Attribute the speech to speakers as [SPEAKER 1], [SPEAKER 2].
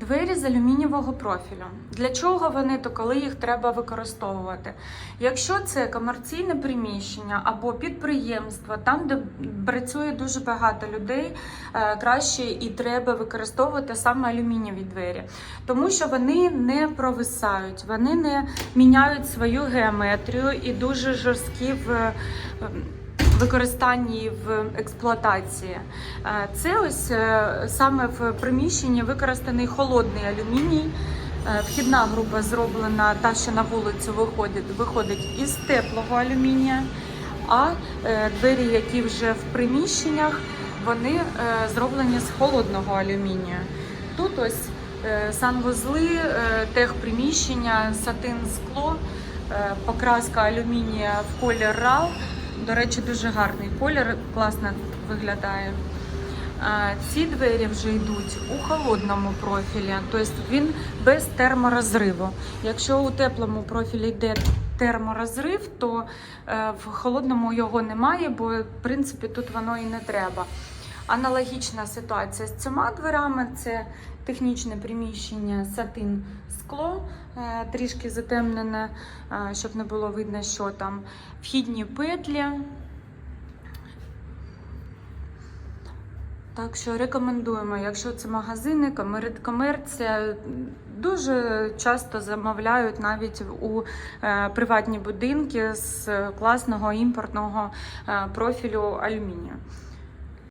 [SPEAKER 1] Двері з алюмінієвого профілю. Для чого вони, то коли їх треба використовувати? Якщо це комерційне приміщення або підприємство, там, де працює дуже багато людей, е, краще і треба використовувати саме алюмінієві двері, тому що вони не провисають, вони не міняють свою геометрію і дуже жорсткі в. Використанні в експлуатації. Е, Це ось е, саме в приміщенні використаний холодний алюміній. Е, Вхідна група зроблена та, що на вулицю виходить, виходить із теплого алюмінія, а двері, які вже в приміщеннях, вони зроблені з холодного алюмінію. Тут ось санвузли, техприміщення, сатин скло, покраска алюмінія в колір RAL. До речі, дуже гарний колір, класно виглядає. Ці двері вже йдуть у холодному профілі, тобто він без терморозриву. Якщо у теплому профілі йде терморозрив, то е, в холодному його немає, бо в принципі тут воно і не треба. Аналогічна ситуація з цими дверами це технічне приміщення сатин скло, е, трішки затемнене, е, щоб не було видно, що там. Вхідні петлі. Так що рекомендуємо, якщо це магазини, комерція, дуже часто замовляють навіть у е, приватні будинки з класного імпортного профілю алюмінію.